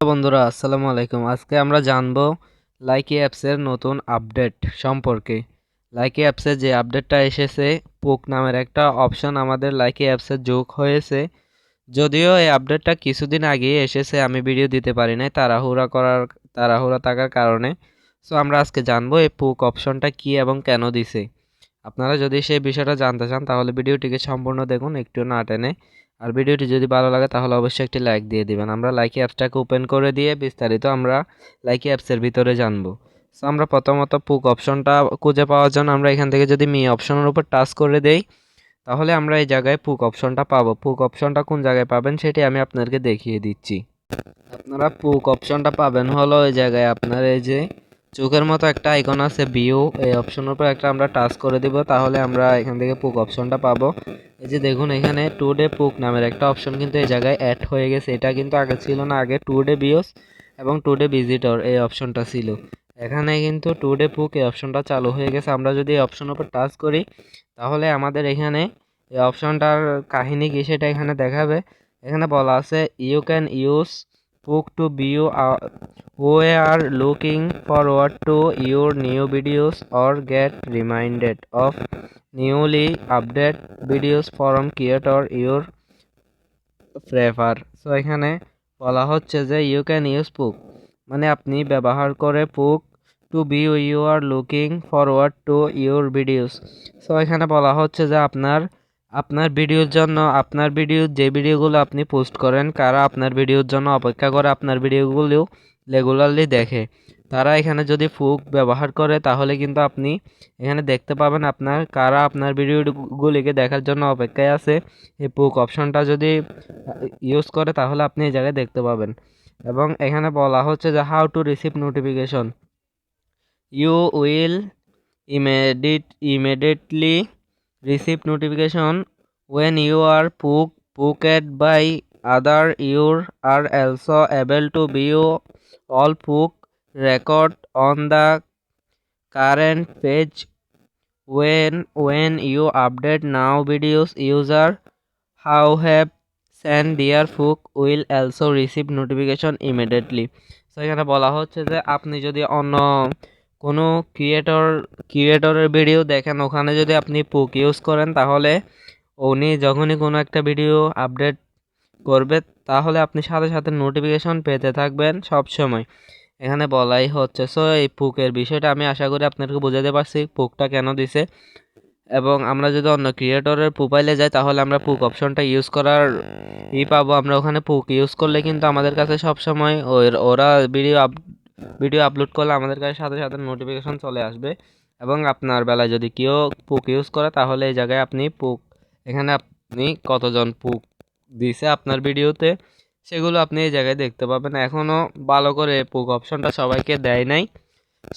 বন্ধুরা, আসসালামু আলাইকুম। আজকে আমরা জানব লাইকি অ্যাপসের নতুন আপডেট সম্পর্কে। লাইকি অ্যাপসে যে আপডেটটা এসেছে পুক নামের একটা অপশন আমাদের লাইকি অ্যাপসে যোগ হয়েছে। যদিও এই আপডেটটা কিছুদিন আগেই এসেছে, আমি ভিডিও দিতে পারি নাই, তাড়াহুড়া করার, তাড়াহুড়া থাকার কারণে। সো আমরা আজকে জানব এই পুক অপশনটা কি এবং কেন দিছে। আপনারা যদি সেই বিষয়টা জানতে চান, তাহলে ভিডিওটিকে সম্পূর্ণ দেখুন, একটু না টেনে। আর ভিডিওটি যদি ভালো লাগে, তাহলে অবশ্যই একটি লাইক দিয়ে দিবেন। আমরা লাইকি অ্যাপসটাকে ওপেন করে দিয়ে বিস্তারিত আমরা লাইকি অ্যাপসের ভিতরে জানব। সো আমরা প্রথমত পুক অপশনটা খুঁজে পাওয়ার জন্য আমরা এখান থেকে যদি মি অপশনের উপর টাচ করে দেই, তাহলে আমরা এই জায়গায় পুক অপশনটা পাবো। পুক অপশনটা কোন জায়গায় পাবেন, সেটি আমি আপনাদেরকে দেখিয়ে দিচ্ছি। আপনারা পুক অপশনটা পাবেন হলো এই জায়গায় আপনার এই যে চোখের মতো একটা আইকন আছে ভিউ এই অপশনের উপর একটা আমরা টাচ করে দিব, তাহলে আমরা এখান থেকে পুক অপশনটা পাবো। এই যে দেখুন, এখানে টু ডে পুক নামের একটা অপশন কিন্তু এই জায়গায় অ্যাড হয়ে গেছে। এটা কিন্তু আগে ছিল না, আগে টু ডে বিওস এবং টু ডে ভিজিটর এই অপশনটা ছিল। এখানে কিন্তু টু ডে পুক এই অপশনটা চালু হয়ে গেছে। আমরা যদি এই অপশনের উপর টাচ করি, তাহলে আমাদের এখানে এই অপশনটার কাহিনী কি সেটা এখানে দেখাবে। এখানে বলা আছে you can use poke to view who are looking forward to your new videos or get reminded of newly updated videos from creator, your prefer so এখানে বলা হচ্ছে যে ইউ ক্যান ইউজ পুক মানে আপনি ব্যবহার করে poke to view you are looking forward to your videos so এখানে বলা হচ্ছে যে আপনার আপনার ভিডিওর জন্য, আপনার ভিডিও যে ভিডিওগুলো আপনি পোস্ট করেন, কারা আপনার ভিডিওর জন্য অপেক্ষা করে আপনার ভিডিওগুলো রেগুলারলি দেখে। তারা এখানে যদি ফুক ব্যবহার করে, তাহলে কিন্তু আপনি এখানে দেখতে পাবেন আপনার কারা আপনার ভিডিওগুলিকে দেখার জন্য অপেক্ষায় আছে। এই পুক অপশনটা যদি ইউজ করে, তাহলে আপনি এই জায়গায় দেখতে পাবেন। এবং এখানে বলা হচ্ছে যে how to receive notification you will immediate immediately receive notification when you are poke poked by other your are also able to view all book record on the current page when when you update now videos user how have send their book will also receive notification immediately so এখানে বলা হচ্ছে যে আপনি যদি অন্য কোনো creator ক্রিয়েটরের video দেখেন ওখানে যদি আপনি পুক ইউজ করেন তাহলে উনি যখনই কোনো একটা ভিডিও আপডেট করবে, তাহলে আপনি সাথে সাথে নোটিফিকেশন পেতে থাকবেন সব সময় এখানে বলাই হচ্ছে সো এই পুকের বিষয়টা আমি আশা করি আপনাদেরকে বোঝাতে পারছি পুকটা কেন দিছে? এবং আমরা যদি অন্য ক্রিয়েটরের প্রোফাইলে যাই, তাহলে আমরা পুক অপশনটা ইউজ করার ই পাবো। আমরা ওখানে পুক ইউজ করলে কিন্তু আমাদের কাছে সব সময় ওরা ভিডিও আপ ভিডিও আপলোড করলে আমাদের কাছে সাথে সাথে নোটিফিকেশন চলে আসবে। এবং আপনার বেলায় যদি কেউ পুক ইউজ করে, তাহলে এই জায়গায় আপনি পুক এখানে আপনি কতজন পুক দিছে আপনার ভিডিওতে, সেগুলো আপনি এই জায়গায় দেখতে পাবেন। এখনও ভালো করে পুক অপশনটা সবাইকে দেয় নাই।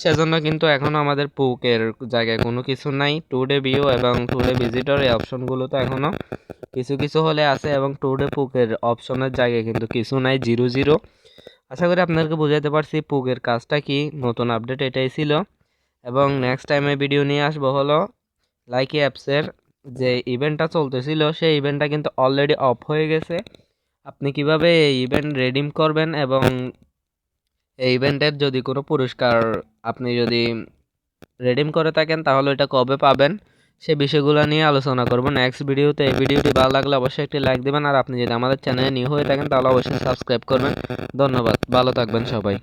সেজন্য কিন্তু এখনও আমাদের পুকের জায়গায় কোনো কিছু নাই। টু ডে ভিউ এবং টু ডে ভিজিটর এই অপশনগুলো তো এখনও কিছু কিছু হলে আছে এবং টু ডে পুকের অপশনের জায়গায় কিন্তু কিছু নাই জিরো জিরো আশা করি আপনাদেরকে বুঝাতে পারছি পুকের কাজটা কি, নতুন আপডেট এটাই ছিল। এবং নেক্সট টাইমে ভিডিও নিয়ে আসব হলো লাইকি অ্যাপসের যে ইভেন্টটা চলতেছিল, সেই ইভেন্টটা কিন্তু অলরেডি অফ হয়ে গেছে। আপনি কীভাবে এই ইভেন্ট রেডিম করবেন এবং এই ইভেন্টের যদি কোনো পুরস্কার আপনি যদি রেডিম করে থাকেন, তাহলে এটা কবে পাবেন? সে বিষয়গুলো নিয়ে আলোচনা করব নেক্সট ভিডিওতে এই ভিডিওটি ভালো লাগলে অবশ্যই একটি লাইক দেবেন, আর আপনি যদি আমাদের চ্যানেলে নিউ হয়ে থাকেন, তাহলে অবশ্যই সাবস্ক্রাইব করবেন। ধন্যবাদ, ভালো থাকবেন সবাই।